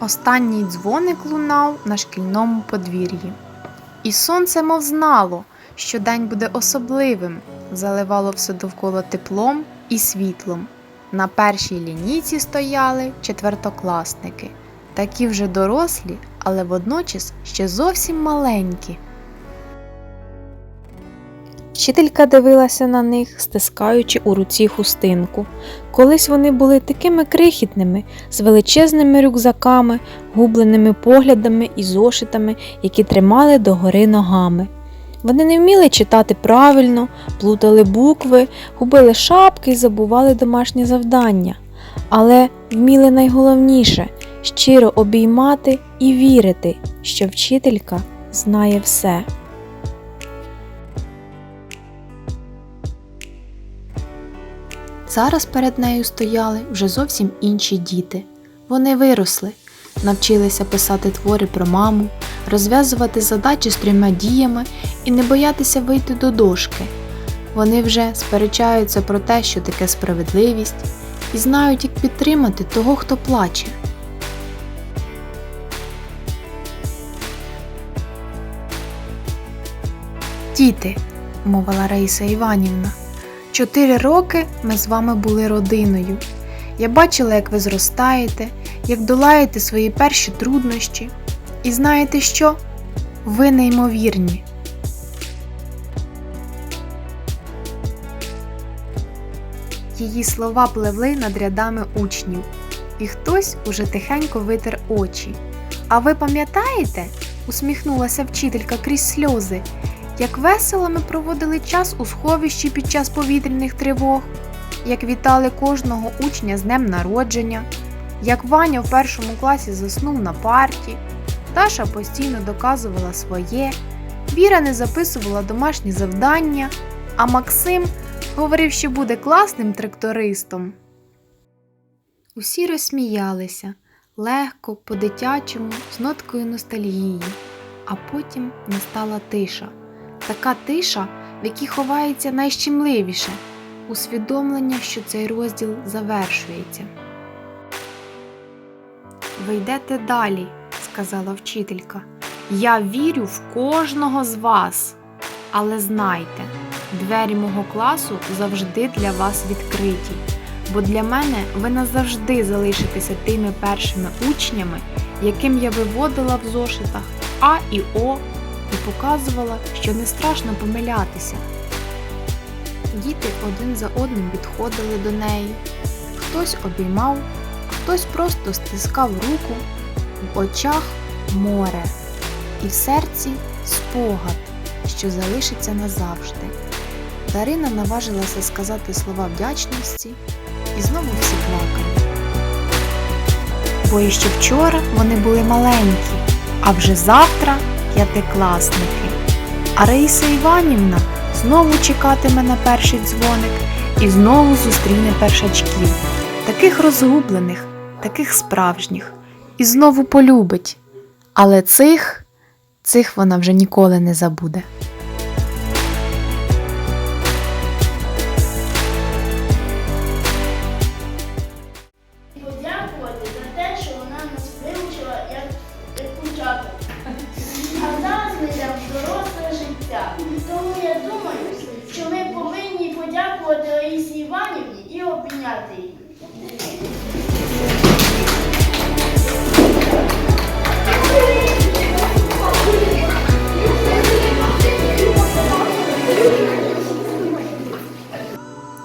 Останній дзвоник лунав на шкільному подвір'ї. І сонце мов знало, що день буде особливим, заливало все довкола теплом і світлом. На першій лінійці стояли четвертокласники, такі вже дорослі, але водночас ще зовсім маленькі. Вчителька дивилася на них, стискаючи у руці хустинку. Колись вони були такими крихітними, з величезними рюкзаками, губленими поглядами і зошитами, які тримали догори ногами. Вони не вміли читати правильно, плутали букви, губили шапки і забували домашні завдання, але вміли найголовніше щиро обіймати і вірити, що вчителька знає все. Зараз перед нею стояли вже зовсім інші діти. Вони виросли, навчилися писати твори про маму, розв'язувати задачі з трьома діями і не боятися вийти до дошки. Вони вже сперечаються про те, що таке справедливість, і знають, як підтримати того, хто плаче. Діти, мовила Раїса Іванівна, чотири роки ми з вами були родиною. Я бачила, як ви зростаєте, як долаєте свої перші труднощі. І знаєте що? Ви неймовірні. Її слова пливли над рядами учнів, і хтось уже тихенько витер очі. А ви пам'ятаєте? усміхнулася вчителька крізь сльози, як весело ми проводили час у сховищі під час повітряних тривог, як вітали кожного учня з днем народження, як Ваня в першому класі заснув на парті, Даша постійно доказувала своє, Віра не записувала домашні завдання, а Максим говорив, що буде класним трактористом. Усі розсміялися легко, по-дитячому, з ноткою ностальгії, а потім настала тиша. Така тиша, в якій ховається найщемливіше усвідомлення, що цей розділ завершується. Ви йдете далі, сказала вчителька. Я вірю в кожного з вас. Але знайте, двері мого класу завжди для вас відкриті, бо для мене ви назавжди залишитеся тими першими учнями, яким я виводила в зошитах А і О і показувала, що не страшно помилятися. Діти один за одним підходили до неї. Хтось обіймав, хтось просто стискав руку, в очах море, і в серці спогад, що залишиться назавжди. Дарина наважилася сказати слова вдячності, і знову всі плакали. Бо іще вчора вони були маленькі, а вже завтра п'ятикласники. А Раїса Іванівна знову чекатиме на перший дзвоник і знову зустріне першачків, таких розгублених, таких справжніх, і знову полюбить. Але цих, цих вона вже ніколи не забуде. Життя. Тому я думаю, що ми повинні подякувати Раїсі Іванівні і обійняти її.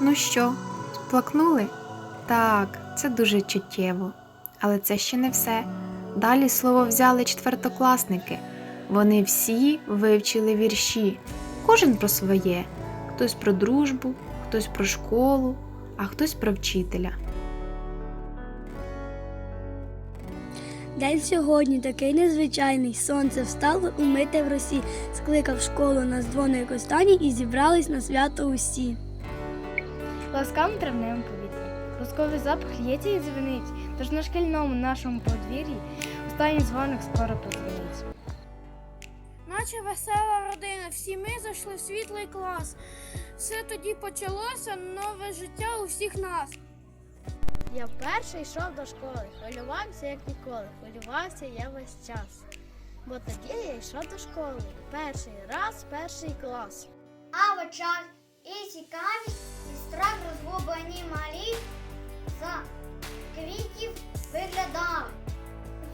Ну що, сплакнули? Так, це дуже чуттєво. Але це ще не все. Далі слово взяли четвертокласники. Вони всі вивчили вірші, кожен про своє, хтось про дружбу, хтось про школу, а хтось про вчителя. День сьогодні такий незвичайний. Сонце встало умите в росі, скликав школу на дзвоник останній і зібрались на свято усі. Ласкавим травневим повітрям. Ласковий запах лється і дзвенить, тож на шкільному нашому подвір'ї останній дзвоник скоро подзвонить. Наче весела родина, всі ми зайшли в світлий клас. Все тоді почалося нове життя у всіх нас. Я вперше йшов до школи, хвилювався як ніколи, хвилювався я весь час. Бо тоді я йшов до школи. Перший раз, перший клас. А в очах і цікавість, і страх розгублені малі за квітів виглядали.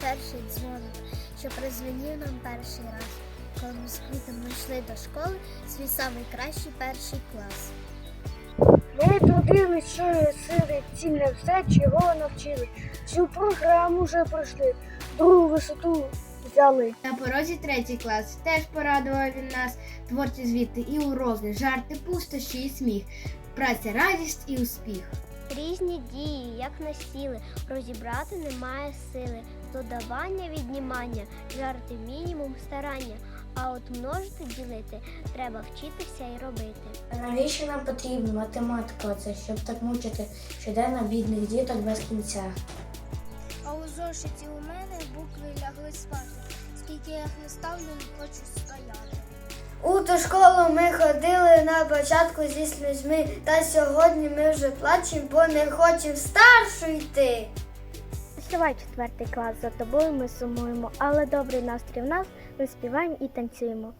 перший дзвоник, що призвенів нам перший раз, коли ми з квітами йшли до школи, свій самий кращий перший клас. Ми трудились, що сили, цінне все, чого навчили. Всю програму вже пройшли, другу висоту взяли. На порозі третій клас теж порадував він нас творчі звіти і уроки, жарти, пустощі і сміх, праця, радість і успіх. Різні дії, як насіли, розібрати немає сили, додавання, віднімання, жарти мінімум старання, а от множити ділити треба вчитися і робити. Навіщо нам потрібна математика? Це щоб так мучити щоденно бідних діток без кінця. А у зошиті у мене букви лягли спати. Скільки я їх не ставлю, не хочу стояти. У ту школу ми ходили на початку зі слізьми, та сьогодні ми вже плачемо, бо не хочемо старшу йти. Стривай четвертий клас, за тобою ми сумуємо, але добрий настрій в нас, ми співаємо і танцюємо.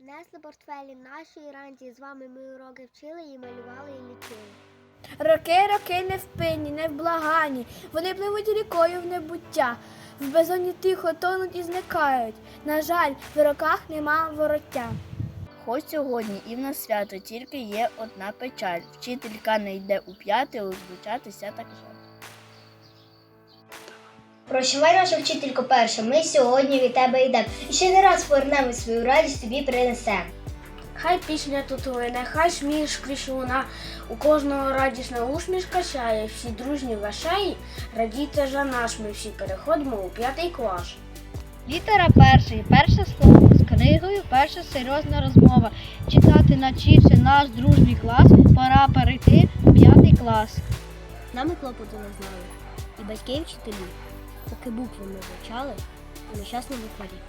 Несли портфелі наші і ранці, з вами ми уроки вчили і малювали і лічили. Роки, роки невпинні, невблаганні, вони пливуть рікою в небуття, в безоні тихо тонуть і зникають. На жаль, в роках нема вороття. Хоч сьогодні і в нас свято, тільки є одна печаль. Вчителька не йде у п'яти, розлучатися так жаль. Прощавай нашу вчительку перша, ми сьогодні від тебе йдемо. І ще не раз повернемо свою радість тобі принесемо. Хай пісня тут лине, хай смієш крізь луна, у кожного радісна усмішка сяє, всі дружні веселі, радійте за нас, ми всі переходимо у п'ятий клас. Літера перший, перше слово, з книгою перша серйозна розмова. Читати навчився наш дружній клас, пора перейти у п'ятий клас. Нами клопоту не знали. І батьки і вчителі, поки букви не вивчали, у нещасному дворі.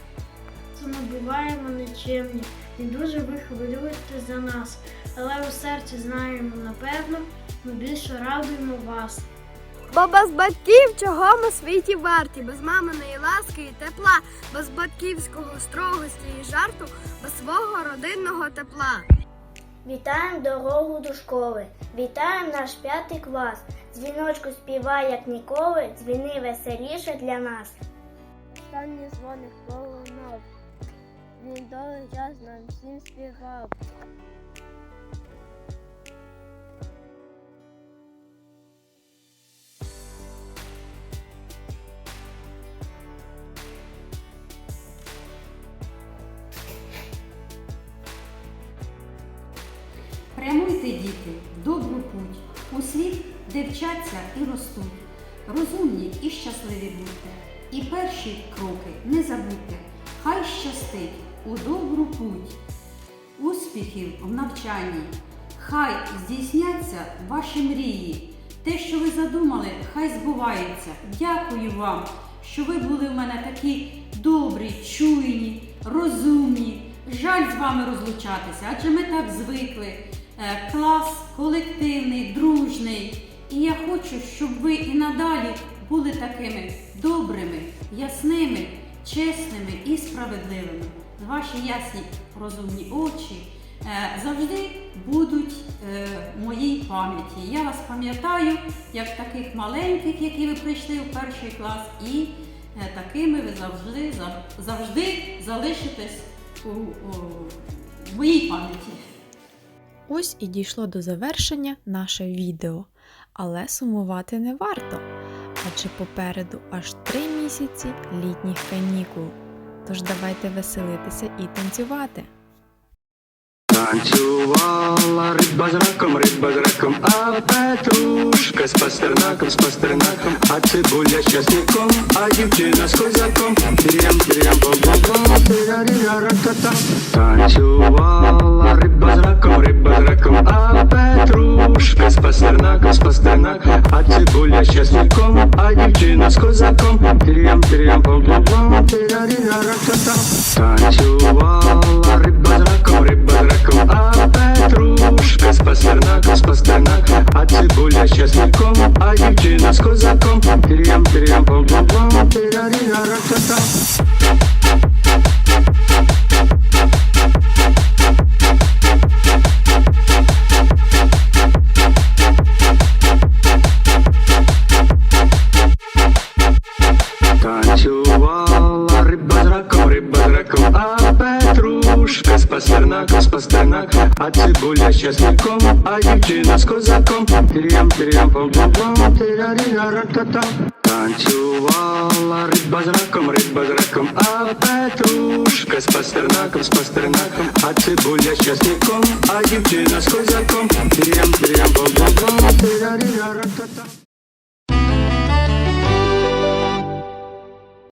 Це ми буваємо нечемні, і дуже ви хвилюєте за нас, але у серці знаємо напевно, ми більше радуємо вас. Бо без батьків чого ми світі варті, без маминої ласки і тепла, без батьківського строгості і жарту, без свого родинного тепла. Вітаємо дорогу до школи, вітаємо наш п'ятий клас. Дзвіночку співай, як ніколи, дзвіни веселіше для нас. Останній дзвоник пролунав. Він довгий час нам всім співав. Прямуйте, діти, в добру путь, у світ, де вчаться і ростуть. Розумні і щасливі будьте, і перші кроки не забудьте. Хай щастить у добру путь, успіхів в навчанні. Хай здійсняться ваші мрії. Те, що ви задумали, хай збувається. Дякую вам, що ви були в мене такі добрі, чуйні, розумні. Жаль з вами розлучатися, адже ми так звикли. Е, Клас колективний, дружний. І я хочу, щоб ви і надалі були такими добрими, ясними, чесними і справедливими. Ваші ясні розумні очі е, завжди будуть е, в моїй пам'яті. Я вас пам'ятаю як таких маленьких, які ви прийшли у перший клас, і е, такими ви завжди, завжди залишитесь у, у, в моїй пам'яті. Ось і дійшло до завершення наше відео. Але сумувати не варто, адже попереду аж три місяці літніх канікул. Тож давайте веселитися і танцювати. Танцювала риба з раком, риба з раком, а петрушка з пастернаком, з пастернаком, а цибуля з часником, а дівчина з козаком. Тирям, тирям, бом-бом-бом, тиря-ря-ра-та-та. Танцювала риба з раком, риба з раком, а петрушка з пастернаком, з пастернаком, а цибуля з часником, а дівчина з козаком. Тирям, тирям, бом-бом-бом, тиря-ря-ра-та-та. Танцювала риба з раком, риба з раком, а петрушка з пастернаком, з пастернаком, а цибуля з часником, а дівчина с козаком, трям, пом пом з а дівчина з козаком, трям, трям, пом пом пом тираріра ратата. Танцювала риба з раком, риба з раком, а петрушка з пастернаком, з пастернаком, а цибуля з часником, а дівчина з козаком, трям, трям, пом пом пом тираріра ратата.